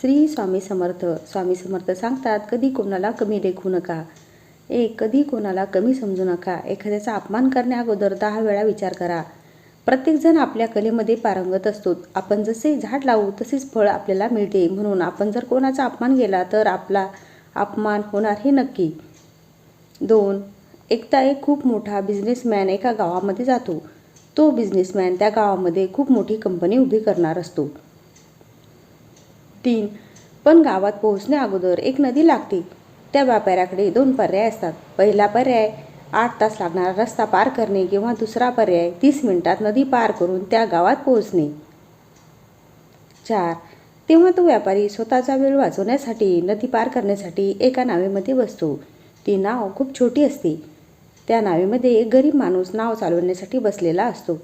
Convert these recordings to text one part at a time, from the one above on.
श्री स्वामी समर्थ स्वामी समर्थ सांगतात कधी कोणाला कमी लेखू नका. एक कधी कोणाला कमी समजू नका. एखाद्याचा अपमान करण्याअगोदर दहा वेळा विचार करा. प्रत्येकजण आपल्या कलेमध्ये पारंगत असतो. आपण जसे झाड लावू तसेच फळ आपल्याला मिळते. म्हणून आपण जर कोणाचा अपमान केला तर आपला अपमान होणार हे नक्की. दोन एकदा एक खूप मोठा बिझनेसमॅन एका गावामध्ये जातो. तो बिझनेसमॅन त्या गावामध्ये खूप मोठी कंपनी उभी करणार असतो. तीन. पण गावात पोहोचण्या अगोदर एक नदी लागते. त्या व्यापाऱ्याकडे दोन पर्याय असतात. पहिला पर्याय आठ तास लागणारा रस्ता पार करणे किंवा दुसरा पर्याय तीस मिनिटात नदी पार करून त्या गावात पोहोचणे. चार. तेव्हा तो व्यापारी स्वतःचा वेळ वाचवण्यासाठी नदी पार करण्यासाठी एका नावेमध्ये बसतो. ती नाव खूप छोटी असते. त्या नावेमध्ये एक गरीब माणूस नाव चालवण्यासाठी बसलेला असतो.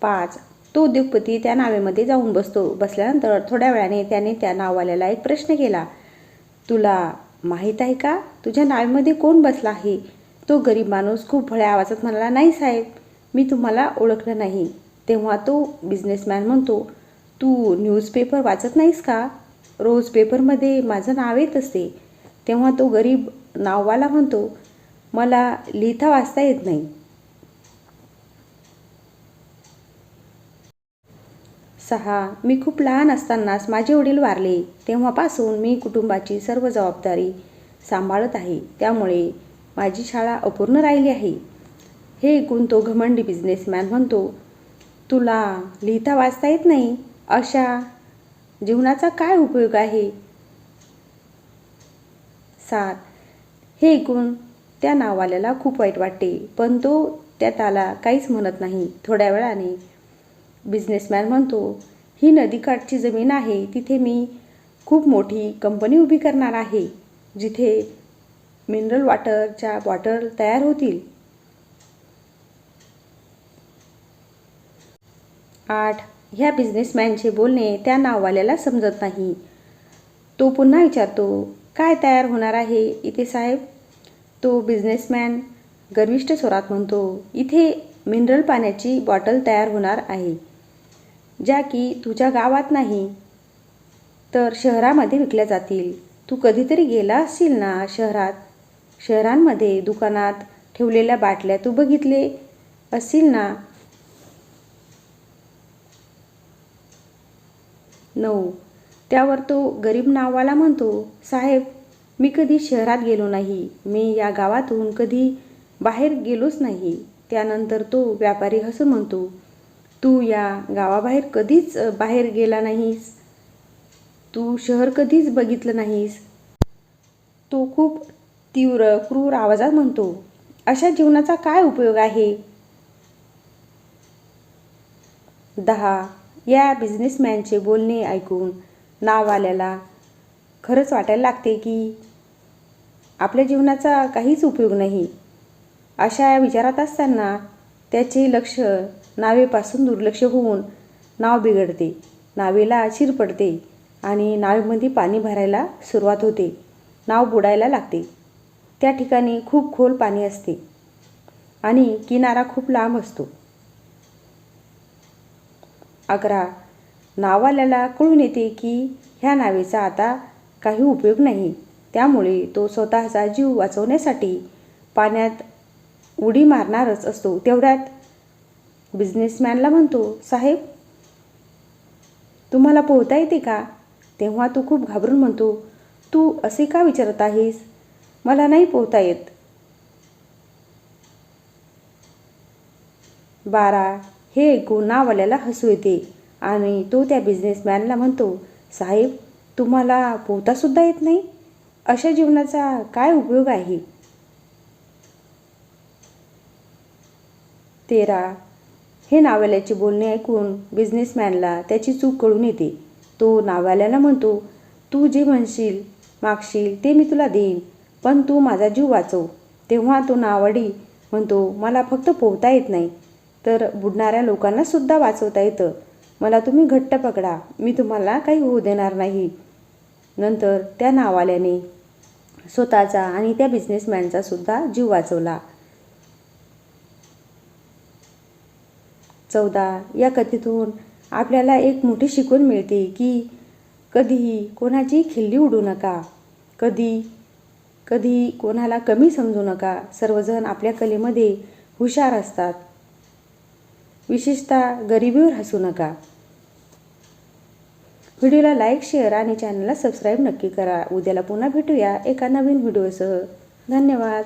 पाच. तो उद्योगपती त्या नावेमध्ये जाऊन बसतो. बसल्यानंतर थोड्या वेळाने त्याने त्या नाववाल्याला एक प्रश्न केला. तुला माहीत आहे का? तुझ्या नावेमध्ये कोण बसला आहे? तो गरीब माणूस खूप भळ्या आवाजात म्हणाला नाही साहेब मी तुम्हाला ओळखलं नाही. तेव्हा तो बिझनेसमॅन म्हणतो तू न्यूजपेपर वाचत नाहीस का? रोज पेपरमध्ये माझं नाव येत असते. तेव्हा तो गरीब नाववाला म्हणतो मला लिहिता वाचता येत नाही. सहा मी खूप लहान असतानाच माझे वडील वारले. तेव्हापासून मी कुटुंबाची सर्व जबाबदारी सांभाळत आहे. त्यामुळे माझी शाळा अपूर्ण राहिली आहे. हे ऐकून तो घमंडी बिझनेसमॅन म्हणतो तुला लिहिता वाचता येत नाही? अशा जीवनाचा काय उपयोग आहे? सात हे ऐकून त्या नाववाल्याला खूप वाईट वाटते पण तो त्या त्याला काहीच म्हणत नाही. थोड्या वेळाने बिझनेसमॅन म्हणतो ही नदीकाठची जमीन आहे तिथे मी खूप मोठी कंपनी उभी करणार आहे जिथे मिनरल वॉटरच्या बॉटल तयार होतील. आठ ह्या बिझनेसमॅनचे बोलणे त्या नाववाल्याला समजत नाही. तो पुन्हा विचारतो काय तयार होणार आहे इथे साहेब? तो बिझनेसमॅन गर्विष्ठ स्वरात म्हणतो इथे मिनरल पाण्याची बॉटल तयार होणार आहे. ज्या की तुझ्या गावात नाही. तर शहरामध्ये विकल्या जातील. तू कधीतरी गेला असशील ना शहरात? शहरांमध्ये दुकानात ठेवलेल्या बाटल्या तू बघितले असशील ना? नऊ. त्यावर तो गरीब नाववाला म्हणतो साहेब मी कधी शहरात गेलो नाही. मी या गावातून कधी बाहेर गेलोच नाही. त्यानंतर तो व्यापारी हसून म्हणतो तू या गावाबाहेर कधीच बाहेर गेला नाहीस. तू शहर कधीच बघितलं नाहीस. तो खूप तीव्र क्रूर आवाजात म्हणतो अशा जीवनाचा काय उपयोग आहे? दहा या बिझनेसमॅनचे बोलणे ऐकून नाववाल्याला खरंच वाटायला लागते की आपल्या जीवनाचा काहीच उपयोग नाही. अशा विचारात असताना त्याचे लक्ष नावेपासून दुर्लक्ष होऊन नाव बिघडते. नावेला चिर पडते आणि नावेमध्ये पाणी भरायला सुरुवात होते. नाव बुडायला लागते. त्या ठिकाणी खूप खोल पाणी असते आणि किनारा खूप लांब असतो. अकरा. नावाल्याला कळून येते की ह्या नावेचा आता काही उपयोग नाही. त्यामुळे तो स्वतःचा जीव वाचवण्यासाठी पाण्यात उडी मारणारच असतो. तेवढ्यात बिझनेसमॅनला म्हणतो साहेब तुम्हाला पोहता येते का? तेव्हा तो खूप घाबरून म्हणतो तू असे का विचारत आहेस? मला नाही पोहता येत. बारा हे ऐकून नावाल्याला हसू येते आणि तो त्या बिझनेसमॅनला म्हणतो साहेब तुम्हाला पोहतासुद्धा येत नाही? अशा जीवनाचा काय उपयोग आहे? तेरा हे नावाल्याचे बोलणे ऐकून बिझनेसमॅनला त्याची चूक कळून येते. तो नावाल्याला म्हणतो तू जे म्हणशील मागशील ते मी तुला देईन पण तू माझा जीव वाचव. तेव्हा तो नावाडी म्हणतो मला फक्त पोहता येत नाही. तर बुडणाऱ्या लोकांनासुद्धा वाचवता येतं. मला तुम्ही घट्ट पकडा मी तुम्हाला काही होऊ देणार नाही. नंतर त्या नावाल्याने स्वतःचा आणि त्या बिझनेसमॅनचासुद्धा जीव वाचवला. चौदा या कथेतून आपल्याला एक मोठी शिकवण मिळते की कधीही कोणाची खिल्ली उडू नका. कधी कधी कोणाला कमी समजू नका. सर्वजण आपल्या कलेमध्ये हुशार असतात. विशेषतः गरिबीवर हसू नका. व्हिडिओला लाईक शेअर आणि चॅनलला सबस्क्राईब नक्की करा. उद्याला पुन्हा भेटूया एका नवीन व्हिडिओसह. धन्यवाद.